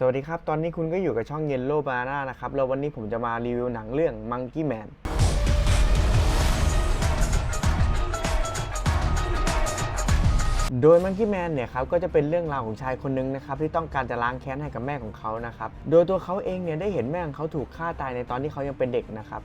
สวัสดีครับ ตอนนี้คุณก็อยู่กับช่องเยนโลบาร่านะครับ แล้ววันนี้ผมจะมารีวิวหนังเรื่อง Monkey Man โดย Monkey Man เนี่ยครับก็จะเป็นเรื่องราวของชายคนหนึงนะครับที่ต้องการจะล้างแค้นให้กับแม่ของเขานะครับ โดยตัวเขาเองเนี่ยได้เห็นแม่ของเขาถูกฆ่าตายในตอนที่เขายังเป็นเด็กนะครับ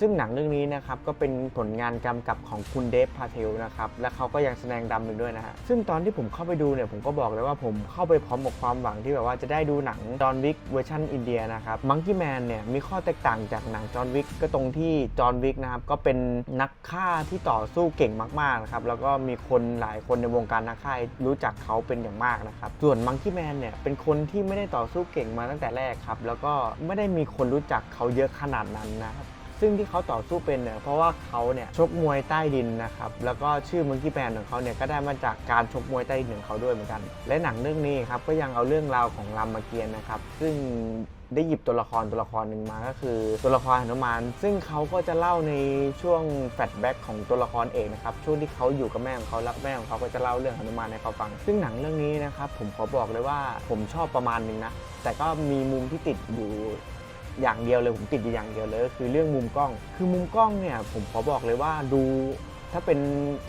ซึ่งหนังเรื่องนี้นะครับก็เป็นผลงานกำกับของคุณเดฟพาเทลนะครับและเขาก็ยังแสดงดำอีกด้วยนะฮะซึ่งตอนที่ผมเข้าไปดูเนี่ยผมก็บอกเลยว่าผมเข้าไปพร้อมกับความหวังที่แบบว่าจะได้ดูหนังจอห์นวิกเวอร์ชันอินเดียนะครับมังกี้แมนเนี่ยมีข้อแตกต่างจากหนังจอห์นวิกก็ตรงที่จอห์นวิกนะครับก็เป็นนักฆ่าที่ต่อสู้เก่งมากๆนะครับแล้วก็มีคนหลายคนในวงการนักฆ่ารู้จักเขาเป็นอย่างมากนะครับส่วนมังกี้แมนเนี่ยเป็นคนที่ไม่ได้ต่อสู้เก่งมาตั้งแต่แรกครับแล้วก็ไม่ได้มีคนรู้จักเขาเยอะขนาดนั้นนะครับ ซึ่งที่เขาต่อสู้เป็นเนี่ยเพราะว่าเขาเนี่ยชกมวยใต้ดินนะครับแล้วก็ชื่อมังกี้แ n นของเขาเนี่ยก็ได้มาจากการชกมวยใต้ดินของเขาด้วยเหมือนกัน และหนังเรื่องนี้ครับก็ยังเอาเรื่องราวของรามเกียรตินะครับ ซึ่งได้หยิบตัวละครตัวละครหนึ่งมาก็คือตัวละครหนุมาน ซึ่งเขาก็จะเล่าในช่วงแฟลชแบ็กของตัวละครเอกนะครับช่วงที่เขาอยู่กับแม่ของเขาแล้วแม่ของเขาก็จะเล่าเรื่องหนุมานให้เขาฟัง ซึ่งหนังเรื่องนี้นะครับผมขอบอกเลยว่าผมชอบประมาณหนึงนะแต่ก็มีมุมที่ติดอยู่ อย่างเดียวเลยผมติดอยู่อย่างเดียวเลยก็คือเรื่องมุมกล้อง คือมุมกล้องเนี่ยผมขอบอกเลยว่าดูถ้าเป็น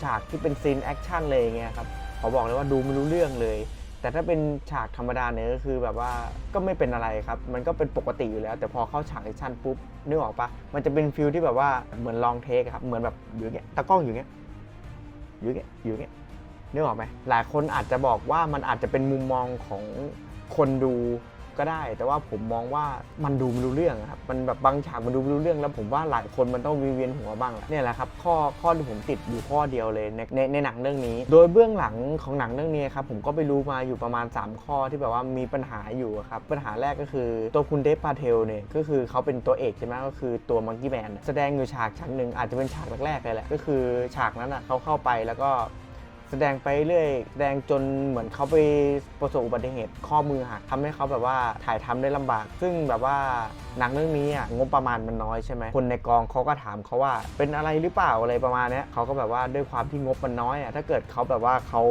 ฉากที่เป็นซีนแอคชั่นเลยอย่างเงี้ยครับขอบอกเลยว่าดูไม่รู้เรื่องเลย แต่ถ้าเป็นฉากธรรมดาเนี่ยก็คือแบบว่าก็ไม่เป็นอะไรครับ มันก็เป็นปกติอยู่แล้ว แต่พอเข้าฉากแอคชั่นปุ๊บนึกออกปะมันจะเป็นฟิลที่แบบว่าเหมือนลองเทคครับเหมือนแบบอยู่เงี้ยตากล้องอยู่เงี้ยอยู่เงี้ยอยู่เงี้ยนึกออกไหมหลายคนอาจจะบอกว่ามันอาจจะเป็นมุมมองของคนดู ก็ได้ แต่ว่าผมมองว่ามันดูไม่รู้เรื่องครับมันแบบบางฉากมันดูไม่รู้เรื่องแล้วผมว่าหลายคนมันต้องวิเวียนหัวบ้างแหละเนี่ยแหละครับข้อข้อที่ผมติดอยู่ข้อเดียวเลยในในในหนังเรื่องนี้ โดยเบื้องหลังของหนังเรื่องนี้ครับผมก็ไปรู้มาอยู่ประมาณ 3 ข้อที่แบบว่ามีปัญหาอยู่ครับปัญหาแรกก็คือตัวคุณเดฟปาเทลเนี่ยก็คือเขาเป็นตัวเอกใช่ไหมก็คือตัวมังกี้แมนแสดงอยู่ฉากฉากหนึ่งอาจจะเป็นฉากแรกๆเลยแหละก็คือฉากนั้นอะเขาเข้าไปแล้วก็ แสดงไปเรื่อยแสดงจนเหมือนเขาไปประสบอุบัติเหตุข้อมือหักทำให้เขาแบบว่าถ่ายทำได้ลำบาก ซึ่งแบบว่าหนังเรื่องนี้อะงบประมาณมันน้อยใช่ไหมคนในกองเขาก็ถามเขาว่า เป็นอะไรหรือเปล่าอะไรประมาณนี้เขาก็แบบว่าด้วยความที่งบมันน้อยอะถ้าเกิดเขาแบบว่าเขา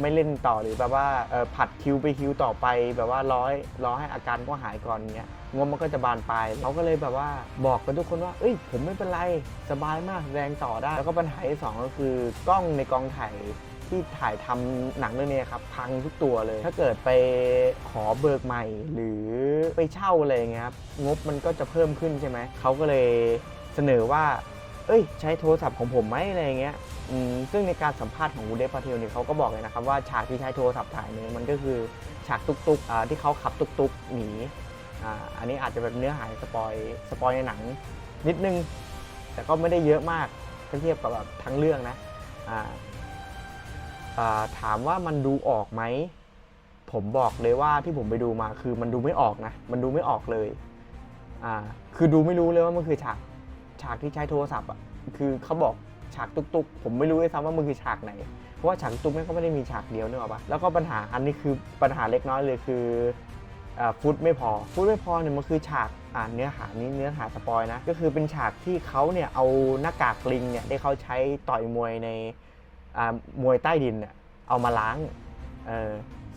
ไม่เล่นต่อหรือแบบว่าเออผัดคิวไปคิวต่อไปแบบว่าร้อยรอให้อาการก็หายก่อนเงี้ยงบมันก็จะบานปลายเขาก็เลยแบบว่าบอกกับทุกคนว่า เอ้ย ผมไม่เป็นไร สบายมากแสดงต่อได้ แล้วก็ปัญหาที่สองก็คือกล้องในกองถ่าย ที่ถ่ายทำหนังเรื่องนี้ครับพังทุกตัวเลย ถ้าเกิดไปขอเบิกใหม่ หรือไปเช่าอะไรอย่างเงี้ยครับงบมันก็จะเพิ่มขึ้นใช่ไหมเขาก็เลยเสนอว่า เอ้ย ใช้โทรศัพท์ของผมไหมอะไรอย่างเงี้ยซึ่งในการสัมภาษณ์ของวูเดฟพาเทลเนี่ยเขาก็บอกเลยนะครับว่าฉากที่ใช้โทรศัพท์ถ่ายเนี่ยมันก็คือฉากตุกๆที่เขาขับตุกๆหนีอันนี้อาจจะแบบเนื้อหาสปอยสปอยในหนังนิดนึง แต่ก็ไม่ได้เยอะมากถ้าเทียบกับแบบทั้งเรื่องนะ ถามว่ามันดูออกไหม ผมบอกเลยว่าที่ผมไปดูมาคือมันดูไม่ออกนะ มันดูไม่ออกเลยอ่าคือดูไม่รู้เลยว่ามันคือฉากฉากที่ใช้โทรศัพท์อะคือเขาบอกฉากตุกๆ ผมไม่รู้ด้วยซ้ำว่ามันคือฉากไหน เพราะว่าฉากตุกแม่ก็ไม่ได้มีฉากเดียวเนออกปะแล้วก็ปัญหาอันนี้คือปัญหาเล็กน้อยเลยคืออฟุตไม่พอ ฟุตไม่พอเนี่ยมันคือฉากอ่านเนื้อหานี้เนื้อหาสปอยนะ ก็คือเป็นฉากที่เขาเนี่ยเอาหน้ากากลิงเนี่ยที่เขาใช้ต่อยมวยใน มวยใต้ดินเนี่ยเอามาล้างเออ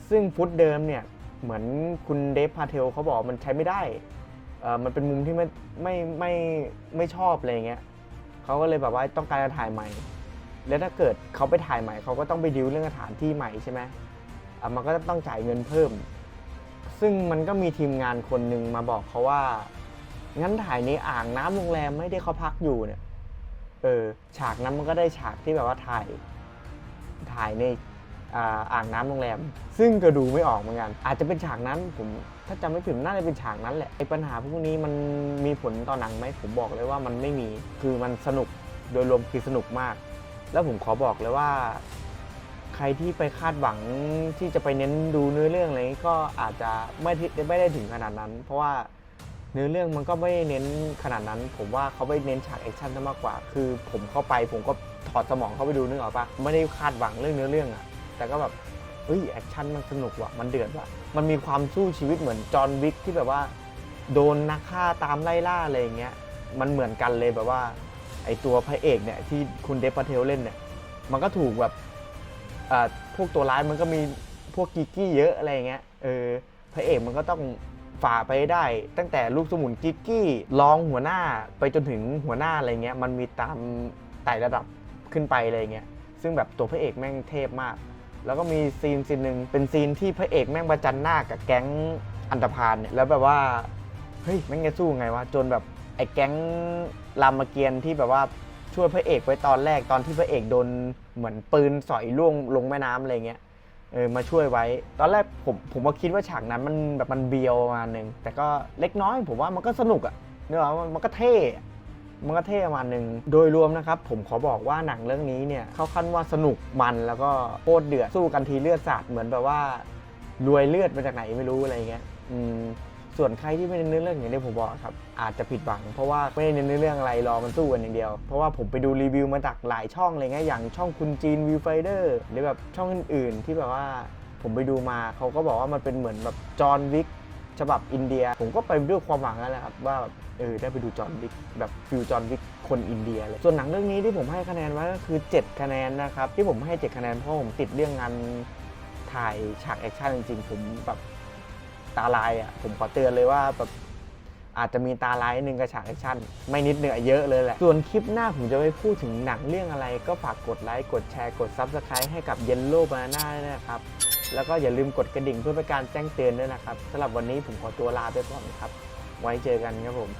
ซึ่งฟุตเดิมเนี่ยเหมือนคุณเดฟพาเทลเขาบอกมันใช้ไม่ได้ มันเป็นมุมที่ไม่ไม่ไม่ไม่ชอบอะไรเงี้ยเขาก็เลยแบบว่าต้องการจะถ่ายใหม่ แล้วถ้าเกิดเขาไปถ่ายใหม่เขาก็ต้องไปดิวเรื่องสถานที่ใหม่ใช่ไหมมันก็ต้องจ่ายเงินเพิ่ม ซึ่งมันก็มีทีมงานคนหนึ่งมาบอกเขาว่า งั้นถ่ายในอ่างน้ำโรงแรมไม่ได้เขาพักอยู่เนี่ย เออ ฉากนั้นมันก็ได้ฉากที่แบบว่าถ่าย ถ่ายในอ่างน้ำโรงแรม ซึ่งก็ดูไม่ออกเหมือนกัน อาจจะเป็นฉากนั้นผมถ้าจำไม่ผิดน่าจะเป็นฉากนั้นแหละไอ้ปัญหาพวกนี้มันมีผลต่อหนังไหมผมบอกเลยว่ามันไม่มีคือมันสนุกโดยรวมคือสนุกมาก แล้วผมขอบอกเลยว่า ใครที่ไปคาดหวังที่จะไปเน้นดูเนื้อเรื่องอะไรนี้ก็อาจจะไม่ไม่ได้ถึงขนาดนั้น เพราะว่าเนื้อเรื่องมันก็ไม่เน้นขนาดนั้น ผมว่าเขาไปเน้นฉากแอคชั่นซะมากกว่า คือผมเข้าไปผมก็ ถอดสมองเข้าไปดูนึกออกปะไม่ได้คาดหวังเรื่องเนื้อเรื่องอะแต่ก็แบบเฮ้ยแอคชั่นมันสนุกว่ะมันเดือดว่ะมันมีความสู้ชีวิตเหมือนจอห์นวิกที่แบบว่า โดนนักฆ่าตามไล่ล่าอะไรอย่างเงี้ยมันเหมือนกันเลยแบบว่าไอตัวพระเอกเนี่ยที่คุณเดฟพาเทลเล่นเนี่ยมันก็ถูกแบบพวกตัวร้ายมันก็มีพวกกิกกี้เยอะอะไรอย่างเงี้ยเออพระเอกมันก็ต้องฝ่าไปได้ ตั้งแต่ลูกสมุนกิกกี้รองหัวหน้าไปจนถึงหัวหน้าอะไรเงี้ยมันมีตามไต่ระดับ ขึ้นไปอะไรเงี้ยซึ่งแบบตัวพระเอกแม่งเทพมาก แล้วก็มีซีนซีนหนึ่งเป็นซีนที่พระเอกแม่งประจันหน้ากับแก๊งอันธพาลเนี่ยแล้วแบบว่าเฮ้ยแม่งจะสู้ไงวะจนแบบไอ้แก๊งรามเกียรติ์ที่แบบว่าช่วยพระเอกไว้ตอนแรกตอนที่พระเอกโดนเหมือนปืนสอยล่วงลงแม่น้ำอะไรเงี้ยเออมาช่วยไว้ ตอนแรกผมผมก็คิดว่าฉากนั้นมันแบบมันเบียวประมาณหนึ่งแต่ก็เล็กน้อยผมว่ามันก็สนุกอะเนอะมันก็เท่ มันก็เท่ประมาณหนึ่งโดยรวมนะครับ ผมขอบอกว่าหนังเรื่องนี้เนี่ยเข้าขั้นว่าสนุกมันแล้วก็โคตรเดือดสู้กันทีเลือดสาดเหมือนแบบว่ารวยเลือดมาจากไหนไม่รู้อะไรเงี้ยอืมส่วนใครที่ไม่ได้เนื้อเรื่องอย่างที่ผมบอกครับอาจจะผิดหวัง เพราะว่าไม่ได้เน้นเรื่องอะไรรอมันสู้กันอย่างเดียว เพราะว่าผมไปดูรีวิวมาจากหลายช่องอะไรเงี้ยอย่างช่องคุณจีนวิวไฟเดอร์หรือแบบช่องอื่น ๆ ที่แบบว่าผมไปดูมาเขาก็บอกว่ามันเป็นเหมือนแบบจอห์นวิก ฉบับอินเดีย ผมก็ไปด้วยความหวังนั่นแหละครับว่าเออได้ไปดูจอห์นวิกแบบฟิวจอห์นวิกคนอินเดียเลยส่วนหนังเรื่องนี้ที่ผมให้คะแนนไว้ก็คือ 7 คะแนนนะครับที่ผมให้ 7 คะแนนเพราะผมติดเรื่องงานถ่ายฉากแอคชั่นจริงๆ ผมแบบตาลายอะผมขอเตือนเลยว่าแบบอาจจะมีตาลายนึงกับฉากแอคชั่นไม่นิดหนึ่อเยอะเลยแหละ ส่วนคลิปหน้าผมจะไปพูดถึงหนังเรื่องอะไร ก็ฝากกดไลค์กดแชร์กด Subscribe ให้กับ Yellow Banana ด้วยนะครับ แล้วก็อย่าลืมกดกระดิ่งเพื่อเป็นการแจ้งเตือนด้วยนะครับสำหรับวันนี้ผมขอตัวลาไปก่อนครับ ไว้เจอกันครับผม